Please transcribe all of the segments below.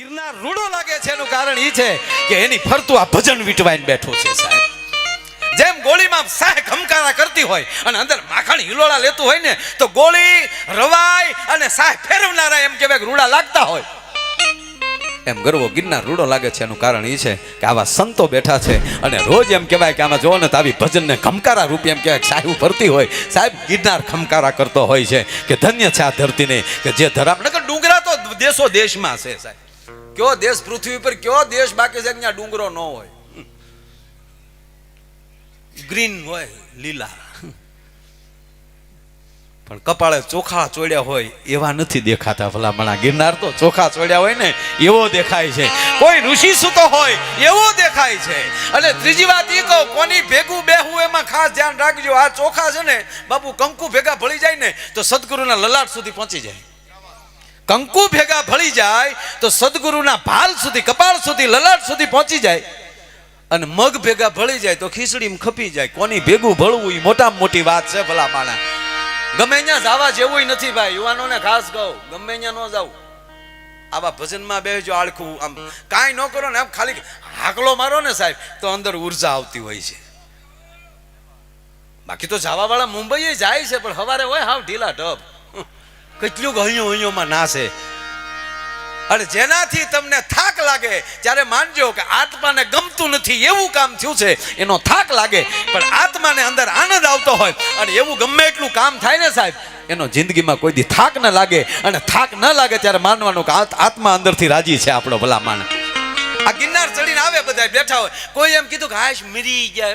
ગિરનાર રૂડો લાગે છે એનું કારણ એ છે કે એની ફરતું આ ભજન વીટવાઈને બેઠું છે સાહેબ. જેમ ગોળીમાં સાહ ખમકારા કરતી હોય અને અંદર માખણ હિલોળા લેતું હોય ને, તો ગોળી રવાય અને સાહ ફેરવનારા એમ કહેવાય રૂડા લાગતા હોય. એમ ગરવો ગિરનાર રૂડો લાગે છે એનું કારણ એ છે કે આવા સંતો બેઠા છે અને રોજ એમ કહેવાય કે આમાં જોવો ને તો આવી ભજનને ખમકારા રૂપે એમ કહેવાય સાહેબ ફરતી હોય. સાહેબ, ગિરનાર ખમકારા કરતો હોય છે કે ધન્ય છે આ ધરતીને કે જે ધરા ડુંગરા તો દેશો દેશમાં છે સાહેબ. કયો દેશ પૃથ્વી પર કયો દેશ બાકી છે ત્યાં ડુંગરો ન હોય? ગ્રીન હોય, લીલા. પણ કપાળે ચોખા ચોડ્યા હોય એવા નથી દેખાતા ભલામણા. ગિરનાર તો ચોખા ચોડ્યા હોય ને, એવો દેખાય છે. કોઈ ઋષિ સુતો હોય, એવો દેખાય છે. અને ત્રીજી વાત એ કહું, કોની ભેગું બેહું એમાં ખાસ ધ્યાન રાખજો. આ ચોખા છે ને, બાપુ કંકુ ભેગા ભળી જાય ને, તો સદગુરુના લલાટ સુધી પહોંચી જાય. કંકુ ભેગા ભળી જાય તો સદગુરુના ભાલ સુધી, કપાળ સુધી, લલાટ સુધી પહોંચી જાય. અને મગ ભેગા ભળી જાય તો ખીચડી ખપી જાય. કોની ભેગું ભળવું એ મોટામાં મોટી વાત છે ભલા માણા. ગમે ત્યાં જવા જેવું નથી ભાઈ, યુવાનોને ખાસ કહું, ગમે ત્યાં ન જાવ આવા ભજનમાં બેસજો આળખું, આમ કાંઈ ન કરો ને આમ ખાલી હાકલો મારો ને સાહેબ, તો અંદર ઊર્જા આવતી હોય છે. બાકી તો જવાવાળા મુંબઈએ જાય છે, પણ સવારે હોય હાવ ઢીલા ઢબ. કેટલું હૈયું હૈયુંમાં નાશે અને જેનાથી તમને થાક લાગે, ત્યારે માનજો કે આત્માને ગમતું નથી, એવું કામ થયું છે, એનો થાક લાગે, પણ આત્માને અંદર આનંદ આવતો હોય, અને એવું ગમે એટલું કામ થાય ને સાહેબ, એનો જિંદગીમાં કોઈ દી થાક ન લાગે, અને થાક ન લાગે ત્યારે માનવાનું કે આત- આત્મા અંદરથી રાજી છે આપણો ભલા માણસ આ ગિરનાર ચડીને આવે બધા બેઠા હોય, કોઈ એમ કીધું કે હાશ મરી ગયા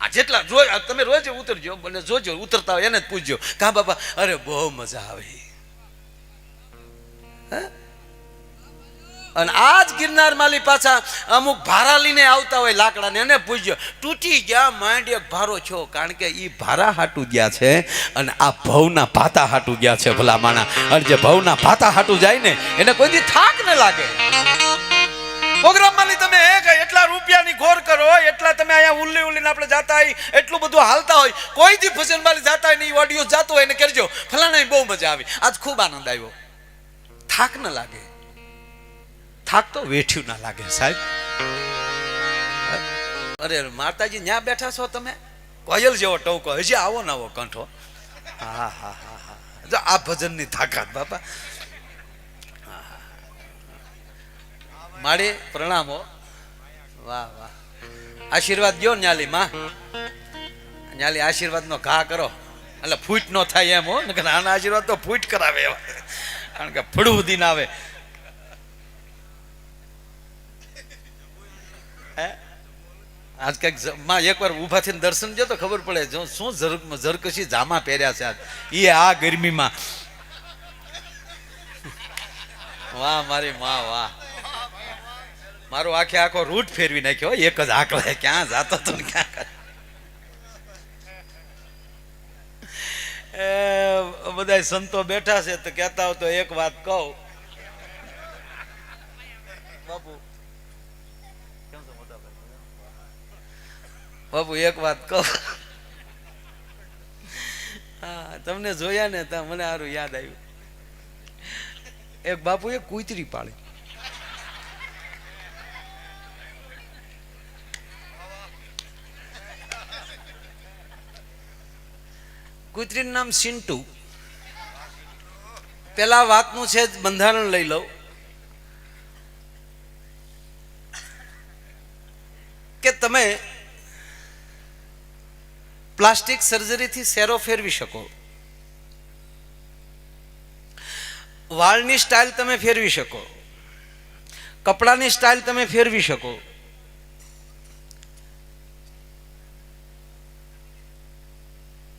આ જેટલા જો તમે રોજ ઉતરજો અને જોજો, ઉતરતા હોય એને જ પૂછજો. કા બાપા, અરે બહુ મજા આવે. અને આ જ ગિરનાર માલી પાછા અમુક ભારા લઈને આવતા હોય લાકડાને, એને પૂછજો, તૂટી ગયા, માંડ એક ભારો છો? કારણ કે એ ભારા હાટું ગયા છે અને આ ભવના ભાતા હાટું ગયા છે ભલા માણા. અને જે ભવના ભાતા હાટું જાય ને, એને કોઈ દી થાક ન લાગે. પ્રોગ્રામમાં તમે એક એટલા રૂપિયાની ઘોર કરો એટલા તમે અહીંયા ઉલ્લી ઉલ્લીને આપણે જાતા હોય, એટલું બધું હાલતા હોય. કોઈ દી ભજન વાળી જાતા હોય ને ઓડિયો જાતો હોય ને કરજો ફલાણા બહુ મજા આવી. આજ ખૂબ આનંદ આવ્યો. થાક ન લાગે. થાક તો વેઠ્યું ના લાગે, સાહેબ. અરે, માતાજી, ન્યા બેઠા છો તમે? કોયલ જેવો ટવકો. હજી આવો ને આવો કંઠો. હા હા હા હા. આ ભજનની તાકાત, બાપા. મારે પ્રણામો. વાહ વાહ. આશીર્વાદ દો ન્યાલી માં ન્યાલી આશીર્વાદ નો ઘા કરો. એટલે ફૂટ નો થાય એમ હો. આના આશીર્વાદ તો ફૂટ કરાવે કારણ કે ફળવું દિન આવે? આજ કંઈકમાં એકવાર ઊભા થઈને દર્શન જો તો ખબર પડે. જો શું ઝરક ઝરકશી જામા પહેર્યા છે આજ. એ આ ગરમીમાં. વાહ, મારી માં, વાહ. મારો આખે આખો રૂટ ફેરવી નાખ્યો એક જ આકલા ક્યાં જાતો તો ક્યાં બધા સંતો બેઠા છે તો કહેતા તો એક વાત કહું. બાપુ? બાપુ, એક વાત કહું. હા, તમને જોયા ને મને સારું યાદ આવ્યું. એક બાપુએ કૂતરી પાળી. કૂતરીનું નામ સિન્ટુ. પેલા વાતનું છે બંધારણ લઈ લઉં. કે તમે પ્લાસ્ટિક સર્જરીથી શેરો ફેરવી શકો. વાળની સ્ટાઇલ તમે ફેરવી શકો. કપડાની સ્ટાઇલ તમે ફેરવી શકો.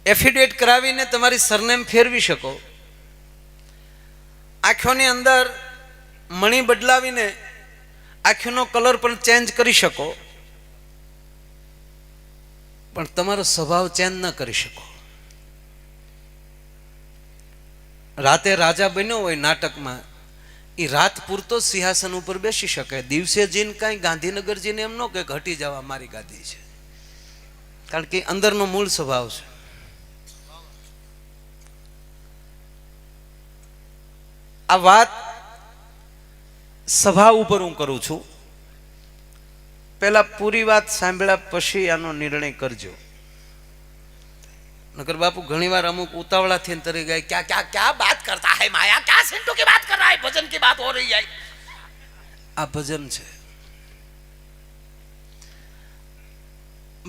એફિડેટ કરાવીને તમારી સરનેમ ફેરવી શકો. આંખોની અંદર મણી બદલાવીને આંખોનો કલર પણ ચેન્જ કરી શકો. પણ તમારો સ્વભાવ ચેન્જ ન કરી શકો. રાતે રાજા બન્યો હોય નાટકમાં એ રાત પૂરતો સિંહાસન ઉપર બેસી શકે. દિવસે જીન કાંઈ ગાંધીનગર જીને એમ ન કે ઘટી જવા મારી ગાદી છે. કારણ કે અંદરનો મૂળ સ્વભાવ છે. આ વાત સભા ઉપર હું કરું છું. પેલા પૂરી વાત સાંભળ્યા પછી આનો નિર્ણય કરજો. નગર બાપુ ઘણી વાર અમુક ઉતાવળા થઈને તરી ગયા, ક્યાં ક્યાં ક્યાં વાત કરતા હે માયા? ક્યાં સિંટુ કી વાત કર રહા હે? ભજન કી વાત હો રહી હે? આ ભજન છે.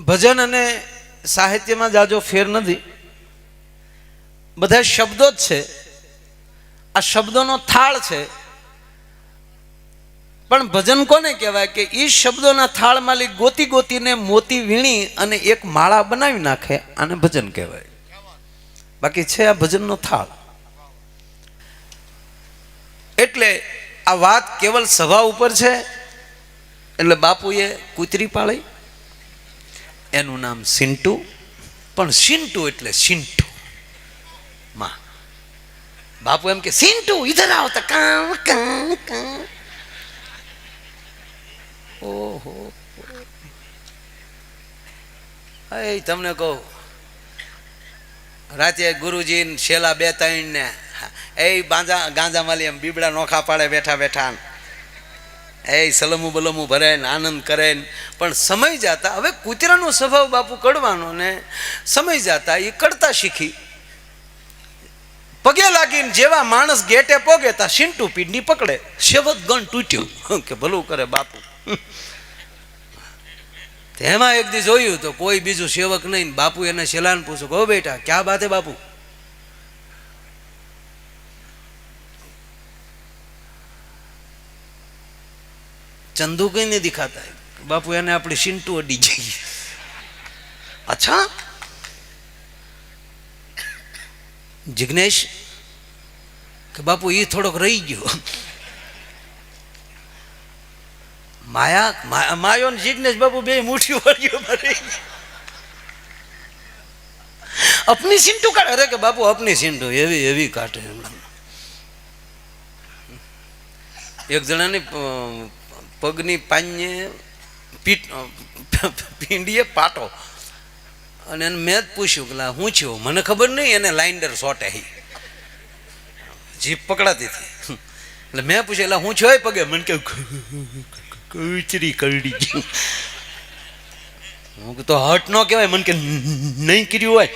ભજન અને સાહિત્યમાં જાજો ફેર નથી. બધા શબ્દો જ છે. આ શબ્દોનો થાળ છે. પણ ભજન કોને કહેવાય કે એ શબ્દોના થાળ માલિક ગોતી ગોતીને મોતી વીણી અને એક માળા બનાવી નાખે, આને ભજન કહેવાય. બાકી છે આ ભજનનો થાળ. એટલે આ વાત કેવલ સભા ઉપર છે. એટલે બાપુએ કૂતરી પાળી. એનું નામ સિન્ટુ પણ સિન્ટુ એટલે સિન્ટુ માં. બાપુ એમ કે સિન્ટુ ઇધર આવો તો, કાં કાં કાં. ઓહો. એ તમને કહું, રાતે ગુરુજી શેલા બે ત્રણ ને, એ બાંજા ગાંજા માલી એમ બીબડા નોખા પાડે બેઠા બેઠા એ સલમું બલમું ભરે ને, આનંદ કરે ને. પણ સમય જતા, હવે કૂતરાનો સ્વભાવ બાપુ કડવાનો ને, સમય જતા એ કડતા શીખી. પગે લાગીને જેવા માણસ ગેટે પોગે તા સિંટુ પીંડી પકડે. શેવત ગણ તૂટ્યું. કે ભલું કરે બાપુ. તેમાં એક દી જોયું તો કોઈ બીજું સેવક નહીં બાપુ એને શેલાન પૂછ્યું કહો બેટા ક્યાં બાત હે બાપુ? ચંદુ કઈ નહીં દિખાતા બાપુ એને આપણી સિંટુ અડી જઈએ. અચ્છા? જિગ્નેશ, કે બાપુ એ થોડોક રહી ગયો. માયા માયો ને જિગ્નેશ બાપુ બે મુઠી મારી અપની સિંટુ કાઢે. અરે કે બાપુ, અપની સિંટુ, એવી એવી કાઢે એક જણાની પગની પાnye પીટ પીંડીએ પાટો અને એને મેં જ પૂછ્યું કે હું છું? મને ખબર નહીં, એને લાઇન્ડર શોટે હી. જીપ પકડાતી હતી. એટલે મેં પૂછ્યું એટલે હું છું પગે? મને કે કચરી કરડી. હું તો હટ ન કહેવાય. મને કે, નહીં કર્યું હોય.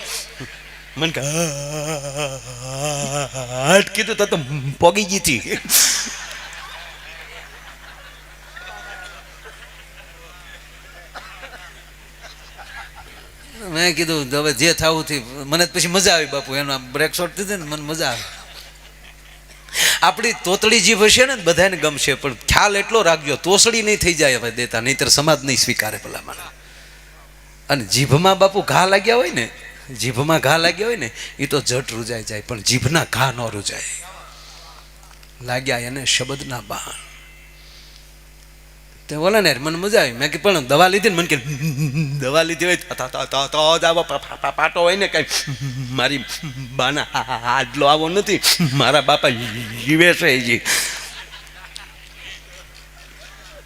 મને કે હટ કીધું તો પગી ગઈ હતી. મેં કીધું, હવે જે થવું થી મને પછી મજા આવી બાપુ. એનો બ્રેક શોટ દીધી ને મને મજા આવી. આપણી તોતળી જીભ હશે ને, બધાને ગમશે, પણ ખ્યાલ એટલો રાખજો તોસડી નહીં થઈ જાય હવે દેતા, નહીતર સમાજ નહીં સ્વીકારે પેલા મને અને જીભમાં બાપુ ઘા લાગ્યા હોય ને, જીભમાં ઘા લાગ્યા હોય ને એ તો જટ રૂજાઈ જાય, પણ જીભના ઘા ન રૂજાય. લાગ્યા એને શબ્દના બાણ. તે બોલે ને મને મજા આવી. મેં કે પણ દવા લીધી ને મને કે, દવા લીધી હોય તો- જ આવો પાટો હોય ને કઈ. મારી બાના આટલો આવો નથી. મારા બાપા જીવે છે જી.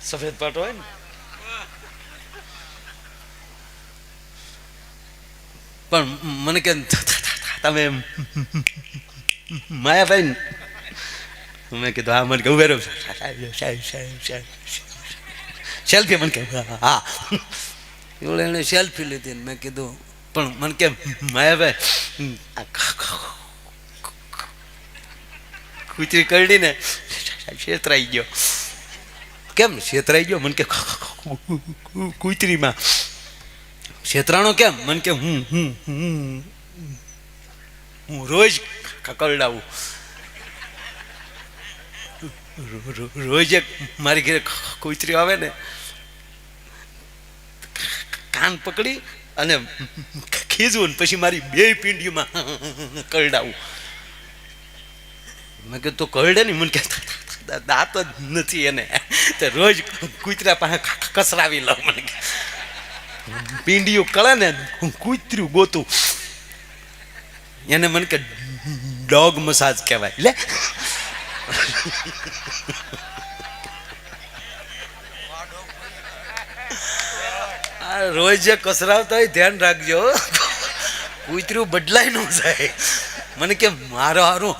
સફેદ પાટો હોય ને? પણ મને કે તમે માયાભાઈ મેં કીધું, હા, મને કે, ઉભેરો. સાહેબ સાહેબ સાહેબ બરાબર સેલ્ફી મને કે, હા. એવું એણે સેલ્ફી લીધી ને મેં કીધું, પણ મને કે માયાભાઈ કૂતરી કરડી ને છેતરાઈ ગયો. કેમ છેતરાઈ ગયો? મને કે, કૂતરીમાં. છેતરાણો કેમ? મને કે, હું હું હું હું રોજ કકરડાવું. રોજ એક મારી ઘરે કૂતરી આવે ને કાન પકડી અને ખીજવું પછી મારી બે પીંડીમાં કરડાવું. મેં કીધું, તો કરડે ને? મને કે દાંત જ નથી એને. તો રોજ કૂતરા પાસે કસરાવી લઉં મને. પીંડીઓ કળે ને કૂતર્યું ગોતું. એને મને કે, ડોગ મસાજ કહેવાય. લે. આ રોજ જે કસરાવતા હોય ધ્યાન રાખજો. કૂતરું બદલાય ન જાય. મને કે મારો હારું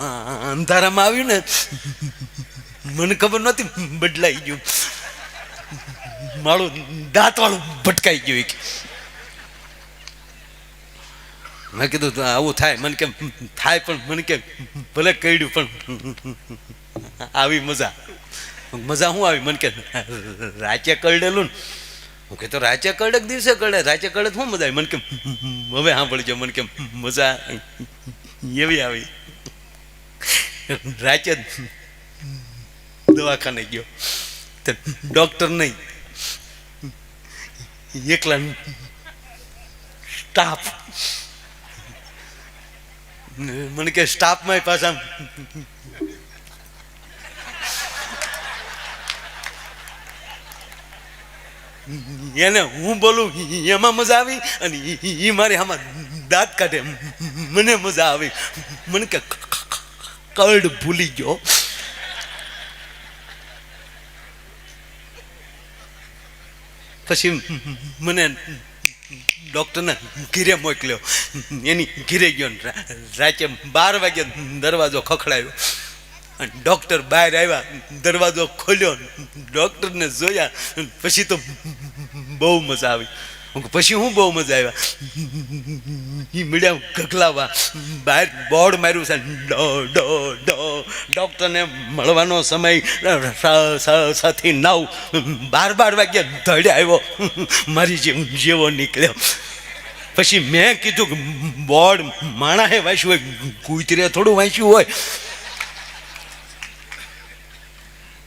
અંધારામાં આવ્યું ને, મને ખબર નહોતી, બદલાઈ ગયું. મારું દાંતવાળું ભટકાઈ ગયું ઈ કે. મેં કીધું આવું થાય. મને કેમ થાય પણ મને કેમ ભલે કઈડ્યું પણ આવી મજા. મજા શું આવી? મને કે રાચે કરડેલું ને. હું કીધું રાચે કડક કે દિવસે કડે રાચે કડક તો શું મજા મને કેમ, હવે સાંભળજો, મને કેમ મજા એવી આવી. રાચે દવાખાને ગયો. તો ડોક્ટર નહીં, એકલા સ્ટાફ. મને કે સ્ટાફમાં પાછા એને હું બોલું, એમાં મજા આવી અને એ મારી આમાં દાંત કાઢે. મને મજા આવી. મને કે કર્ડ ભૂલી ગયો. પછી મને ડૉક્ટરને ઘીરે મોકલ્યો. એની ઘીરે ગયો રાતે બાર વાગે દરવાજો ખખડાયો. ડૉક્ટર બહાર આવ્યા, દરવાજો ખોલ્યો ડૉક્ટરને જોયા, પછી તો બહુ મજા આવી. પછી હું બહુ મજા આવ્યા? એ મીડિયા ગગલાવા બહાર બોર્ડ માર્યું છે, ડો ડો ડો. ડૉક્ટરને મળવાનો સમય સાથી નવ, બાર બાર વાગ્યા ધડે આવ્યો. મારી જેમ જેવો નીકળ્યો. પછી મેં કીધું કે, બોર્ડ માણાએ વાંચ્યું હોય, કૂતરે થોડું વાંચ્યું હોય.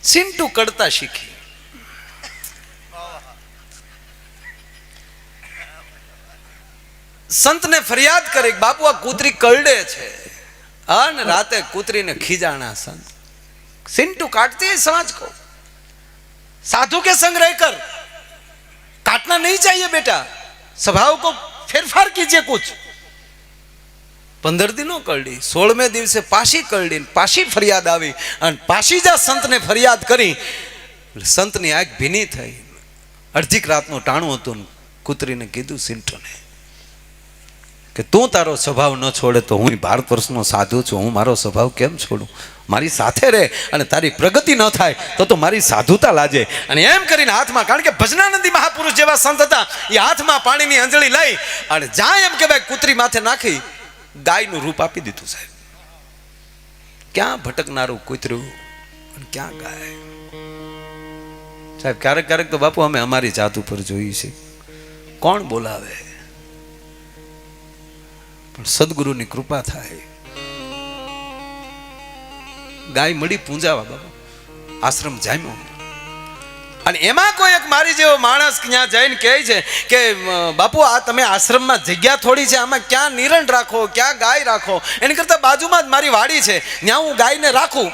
સિન્ટુ કરતા શીખી સંતને ફરિયાદ કરે કે બાપુ આ કૂતરી કરડે છે અને રાતે કૂતરીને ખીજાણા સંત સિન્ટુ કાટતી है समाज को साधु के संग रहकर काटना नहीं चाहिए बेटा स्वभाव को फेरफार कीजिए कुछ પંદર દિનો કરડી, સોળમે દિવસે પાછી કરડી પાછી ફરિયાદ આવી અને પાછી જ આ સંતને ફરિયાદ કરી. સંતની આંખ ભીની થઈ. અડધીક રાતનું ટાણું હતું કૂતરીને કીધું સિન્ટોને કે તું તારો સ્વભાવ ન છોડે તો હું ભારત વર્ષનો સાધુ છું. હું મારો સ્વભાવ કેમ છોડું? મારી સાથે રહે અને તારી પ્રગતિ ન થાય તો તો મારી સાધુતા લાજે. અને એમ કરીને હાથમાં, કારણ કે ભજનાનંદી મહાપુરુષ જેવા સંત હતા, એ હાથમાં પાણીની અંજળી લઈ અને જ્યાં એમ કે ભાઈ કૂતરી માથે નાખી ગાયનું રૂપ આપી દીધું સાહેબ. ક્યાં ભટકનારું કૂતરું ક્યાં ગાય? સાહેબ, ક્યારેક ક્યારેક તો બાપુ અમે અમારી જાત ઉપર જોઈએ છે. કોણ બોલાવે? પણ સદગુરુની કૃપા થાય. ગાય મળી પૂંજાવા બાપુ. આશ્રમ જામ્યો. અને એમાં કોઈ એક મારી જેવો માણસ ત્યાં જઈને કહે છે કે બાપુ, આ તમે આશ્રમમાં જગ્યા થોડી છે, આમાં ક્યાં નિરણ રાખો, ક્યાં ગાય રાખો? એની કરતાં બાજુમાં જ મારી વાડી છે, ત્યાં હું ગાયને રાખું.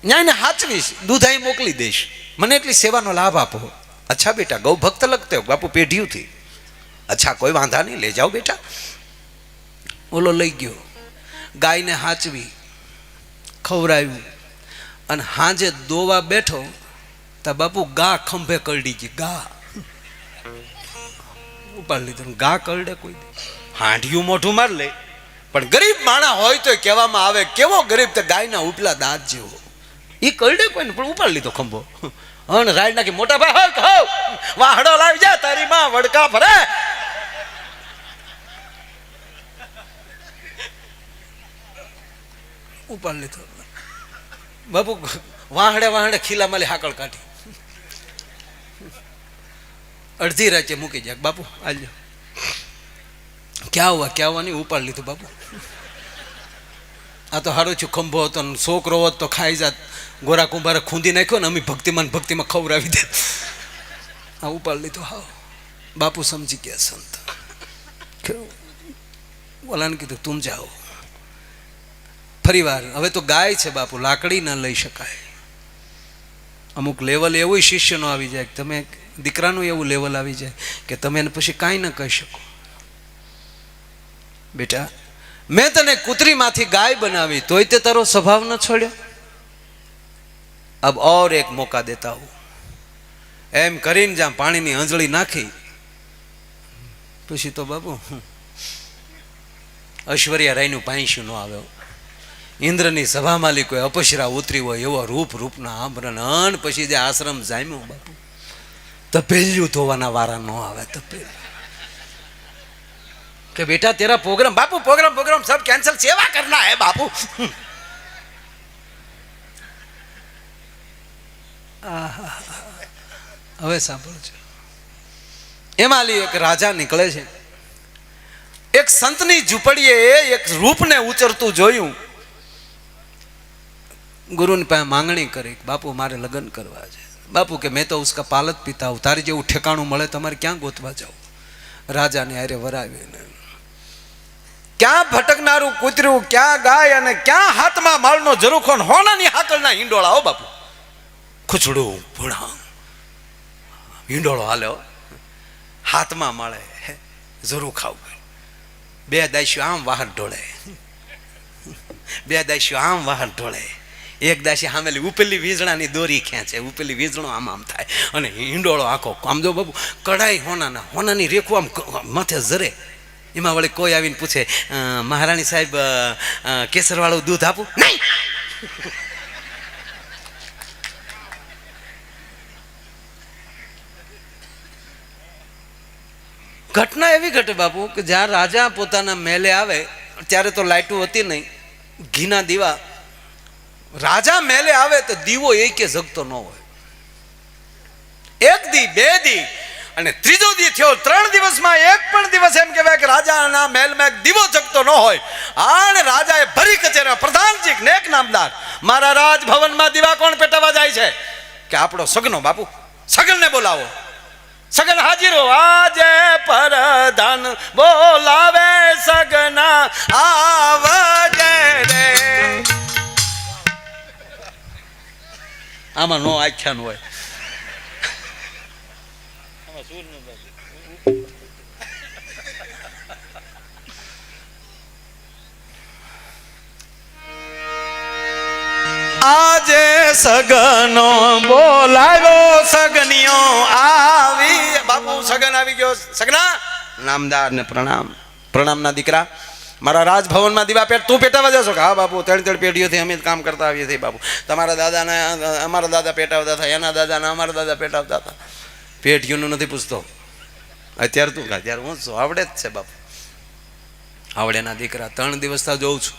ત્યાં એને હાચવીશ દૂધાઈ મોકલી દઈશ. મને એટલી સેવાનો લાભ આપો. અચ્છા બેટા, ગૌ ભક્ત લગતે બાપુ પેઢીઓથી અચ્છા, કોઈ વાંધા નહીં, લઈ જાઓ બેટા. ઓલો લઈ ગયો. ગાયને હાચવી, ખવડાવ્યું. અને હાંજે દોવા બેઠો, તા બાપુ ગા ખંભે કરડી ગઈ, ગા. ઉપાડ લીધું ગા કરડે કોઈ હાંઢિયું મોઢું માર લે. પણ ગરીબ માણા હોય તો કહેવામાં આવે, કેવો ગરીબ તો ગાયના ઉપલા દાંત જેવો. એ કરડે કોઈને પણ ઉપાડ લીધો ખંભો. હણ રાડ નાખી, મોટા ભાઈ હક હો વાહડો લાવી જા, તારી માં વડકા ભરે ઉપાડ લીધો. બાપુ, વાહડે વાહડે ખીલા માલી હાકળ કાઢી. અડધી રાચે મૂકી જાય બાપુ આજે ક્યાં હોવા, ક્યાં હોવાની ઉપાડ લીધું બાપુ. આ તો હારો છું, ખંભો હતો ને છોકરો હોત તો ખાઈ જાત. ગોરા કુંભારે ખૂંદી નાખ્યો ને અમે ભક્તિમાં ભક્તિમાં ખવડાવી દે આ ઉપાડ લીધું હા બાપુ સમજી ગયા સંત. ઓલાને કીધું, તું જાઓ. ફરીવાર હવે તો ગાય છે બાપુ લાકડી ન લઈ શકાય. અમુક લેવલ એવું શિષ્યનો આવી જાય કે તમે દીકરાનું એવું લેવલ આવી જાય કે તમે એને પછી કાંઈ ન કહી શકો. બેટા મેં તને કૂતરીમાંથી ગાય બનાવી તોય તે તારો સ્વભાવ ન છોડ્યો? અબ ઓર એક મોકા દેતા હું એમ કરીને જ્યાં પાણીની અંજળી નાખી પછી તો હમ, ઐશ્વર્યા રાયનું પાંચ્યું ન આવ્યો ઇન્દ્રની સભામાં કોઈ અપશરા ઉતરી હોય એવો રૂપ રૂપના આમરણ અન પછી જે આશ્રમ જામ્યું બાપુ. તપેલ્યું ધોવાના વારા ન આવે, તપેલ્યું. કે બેટા, તેરા પ્રોગ્રામ બાપુ, પ્રોગ્રામ પ્રોગ્રામ સબ કેન્સલ સેવા કરના હે બાપુ. હવે સાંભળો છો એમાં એક રાજા નીકળે છે. એક સંતની ઝૂંપડીએ એક રૂપને ઉચરતું જોયું. ગુરુની પાસે માંગણી કરી બાપુ, મારે લગ્ન કરવા છે. બાપુ કે, મેં તો ઉસકા પાલત પિતા હું. તારી જેવું ઠેકાણું મળે તમારે ક્યાં ગોતવા જાવ? રાજાને હારે વરાવીને, ક્યાં ભટકનારું કૂતર્યું ક્યાં ગાય અને ક્યાં હાથમાં માળનો જરૂખોન હોનાની હાકલના હિંડોળા હો બાપુ. ખુચડું, ભૂણા. હિંડોળો હાલ્યો હાથમાં મળે જરૂર ખાવું બે દાઈશું આમ વાહન ઢોળે. બે દાઈશું આમ વાહન ઢોળે. એક દાસી સામેલી ઉપેલી વીજળાની દોરી ખેંચે ઉપેલી વીજળો આમ આમ થાય. અને હિંડોળો આખો આમ જો બાબુ કઢાઈ હોનાના, હોનાની રેખું આમ માથે જરે એમાં વળી કોઈ આવીને પૂછે મહારાણી સાહેબ કેસરવાળું દૂધ આપું? નહીં. ઘટના એવી ઘટે બાપુ કે જ્યાં રાજા પોતાના મહેલે આવે, ત્યારે તો લાઇટો હતી નહીં. ઘીના દીવા રાજા મેલે આવે તો દીવો એ કે જગતો ન હોય. એક દી, બે દી, અને ત્રીજો દી થયો, ત્રણ દિવસમાં એક પણ દિવસ એમ કહેવાય કે રાજાના મહેલમાં એક દીવો જગતો ન હોય. આને રાજાએ ભરી કચેરા પ્રધાનજી, નેક નામદાર, મારા રાજભવનમાં દીવા કોણ પેટાવા જાય છે? કે આપણો સગનો, બાપુ, સગનને બોલાવો. સગન હાજર આજે પરધાન બોલાવે સગના, આવજે રે આમાં નો આખ્યાન હોય. આજે સગનો બોલાવ્યો સગનીઓ આવી. બાપુ, સગન આવી ગયો. સગના? નામદાર ને પ્રણામ. પ્રણામના દીકરા. મારા રાજભવનમાં દીવા પેટ તું પેટાવા જશો કે? હા, બાપુ, ત્રણ ત્રણ પેઢીઓથી અમે કામ કરતા આવીએ છીએ, બાપુ. તમારા દાદાને, અમારા દાદા પેટાવતા હતા, એના દાદાને, અમારા દાદા પેટાવતા હતા. પેઢીઓનું નથી પૂછતો. અત્યારે તું અત્યારે હું છું. આવડે જ છે, બાપુ. આવડેના દીકરા, ત્રણ દિવસથી જોઉં છું.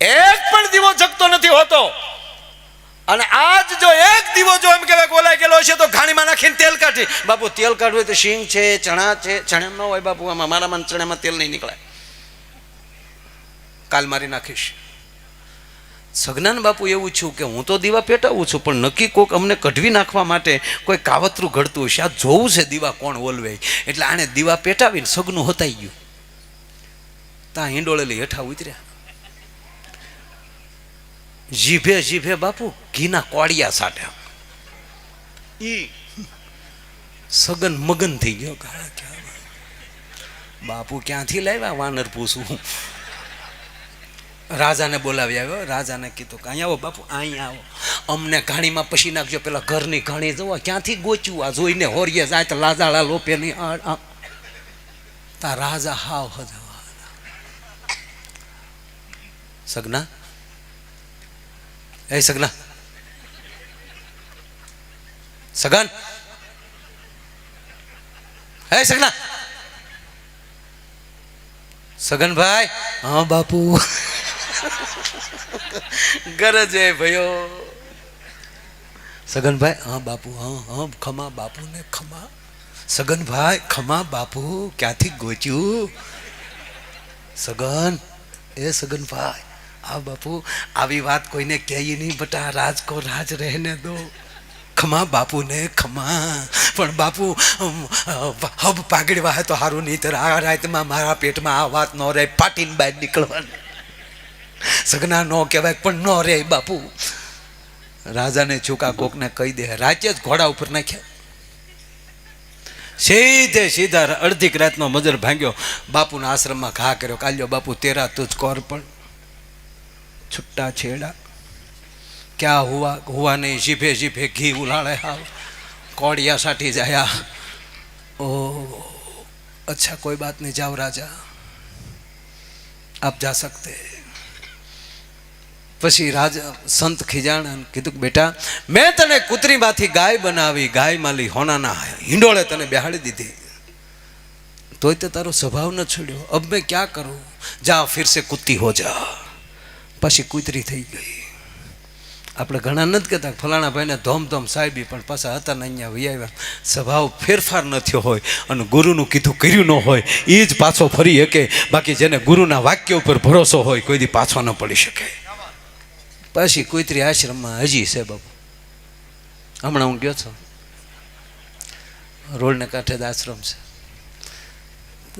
એક પણ દીવો જગતો નથી હોતો. અને આજ જો એક દીવો જો એમ કહેવાય ગોલાઈ ગયેલો હશે તો ઘાણીમાં નાખીને તેલ કાઢી. બાપુ, તેલ કાઢવું તો શીંગ છે, ચણા છે ચણા ન હોય બાપુ, આમાં મારામાં ચણામાં તેલ નહીં નીકળે કાલ મારી નાખીશ. સગનાન બાપુ એવું છું કે હું તો દીવા પેટાવું છું, પણ નક્કી કોક અમને કઢવી નાખવા માટે કોઈ કાવતરું ઘડતું હશે આ જોવું છે દીવા કોણ ઓલવે. એટલે આણે દીવા પેટાવીને સગનું હતાઈ ગયું. ત્યાં હિંડોળેલી હેઠા ઉતર્યા. જીભે જીભે બાપુ ઘીના કોળિયા સાટ્યા. ઈ સગન મગન થઈ ગયો. બાપુ ક્યાંથી લાવ્યા? વાનર પૂછું રાજાને બોલાવી આવ્યો. રાજાને કીધું કે, અહીંયા આવો બાપુ, અહીંયા આવો. અમને ઘાણીમાં પછી નાખજો, પેલા ઘરની ઘાણી જવો. ક્યાંથી ગોચ્યું? આ જોઈને હોરીએ જાય તો લાજાળા લોપે નહીં. તા રાજા હાવ હજાવા સગના? એ સગના? સગન? હે સગના? સગનભાઈ? હા, બાપુ. ગરજે ભયો. સગનભાઈ, હા બાપુ, હા હા, ખમા બાપુને ખમા. સગનભાઈ, ખમા બાપુ, ક્યાંથી ગોચ્યું? સગન, એ સગનભાઈ આ બાપુ, આવી વાત કોઈને કહી નહીં, બટા રાજ કો રાજ રહેને દો. ખમા બાપુને ખમા. પણ બાપુ હબ પાગડવા હે તો સારું નહીં તો આ રાતમાં મારા પેટમાં આ વાત ન રહે. ફાટીને બહાર નીકળવાની. સગના નો કહેવાય, પણ ન રે બાપુ. રાજાને ચૂકા કોકને કહી દે, રાજ્ય જ ઘોડા ઉપર નાખ્યા. સીધે સીધા અડધીક રાતનો મજર ભાંગ્યો. બાપુના આશ્રમમાં ઘા કર્યો, કાલ્યો બાપુ, તેરા તુજ કોર પણ છુટ્ટા છેડા. ક્યાં હુવા હુવા નહીં, જીભે જીભે ઘી ઉલાળે હાવ. કોડિયા સાઠી જાયા. ઓ અચ્છા, કોઈ બાત નહીં જાઓ રાજા. આપ જા સકતે. પછી રાજ સંત ખીજાણ કીધું કે બેટા, મેં તને કૂતરીમાંથી ગાય બનાવી, ગાય માલી હોનાના હિંડોળે તને બેહાડી દીધી. તોય તો તારો સ્વભાવ ન છોડ્યો. અબ મેં ક્યાં કરું? જા ફિરસે કૂતી હો જા. પછી કૂતરી થઈ ગઈ. આપણે ઘણા નથી કહેતા ફલાણા ભાઈને ધોમ ધોમ સાહેબી, પણ પાછા હતા ને અહીંયા વહી આવ્યા. સ્વભાવ ફેરફાર ન થયો હોય અને ગુરુનું કીધું કર્યું ન હોય એ જ પાછો ફરી શકે બાકી જેને ગુરુના વાક્ય ઉપર ભરોસો હોય, કોઈ દી પાછો ન પડી શકે. પછી કોઈત્રી આશ્રમમાં હજી છે બાપુ. હમણાં હું ગયો છું. રોડને કાંઠે જ આશ્રમ છે.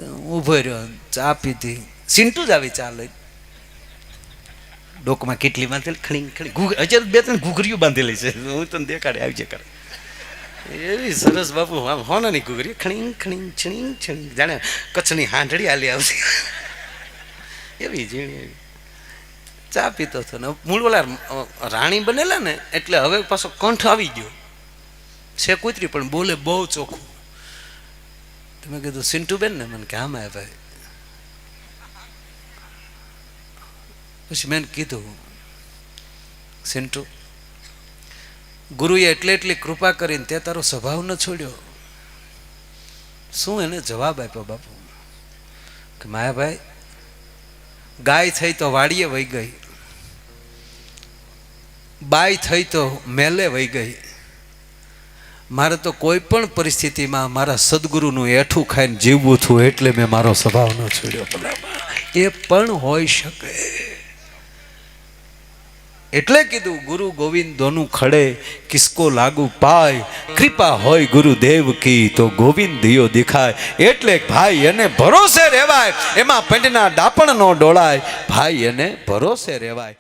ઊભો રહ્યો, ચા પીધી. સિન્ટુ જ આવી ચા લઈ ડોકમાં કેટલી બાંધેલી? ખણી ખણી. ઘૂઘ હજાર બે ત્રણ ઘૂઘરીઓ બાંધેલી છે. હું તને દેખાડે આવી છે કરે. એવી સરસ બાપુ, આમ હોનાની ઘૂઘરી ખણી ખણી, છીણી છીણી. જાણે કચ્છની હાંડળી આલી આવતી. એવી ઝીણી એવી. ચા પીતો હતો ને. મૂળ ઓલા રાણી બનેલા ને એટલે હવે પાછો કંઠ આવી ગયો. છે કૂતરી, પણ બોલે બહુ ચોખ્ખું. તમે કીધું સિન્ટુ બેન ને? મને કે આમાં ભાઈ. પછી મેં કીધું, સિન્ટુ, ગુરુએ એટલે એટલી કૃપા કરીને તે તારો સ્વભાવ ન છોડ્યો. શું એને જવાબ આપ્યો બાપુ? કે માયાભાઈ ગાય થઈ તો વાડીએ વહી ગઈ. બાય થઈ તો મેલે વહી ગઈ. મારે તો કોઈ પણ પરિસ્થિતિમાં મારા સદગુરુનું એઠું ખાઈને જીવવું હતું એટલે મેં મારો સ્વભાવ ન છોડ્યો. એ પણ હોઈ શકે. એટલે કીધું, ગુરુ ગોવિંદ દોનું ખડે કિસકો લાગુ પાય. કૃપા હોય ગુરુદેવ કી તો ગોવિંદ દિયો દેખાય. એટલે ભાઈ એને ભરોસે રહેવાય. એમાં પેંડના ડાપણ નો ડોળાય. ભાઈ એને ભરોસે રહેવાય.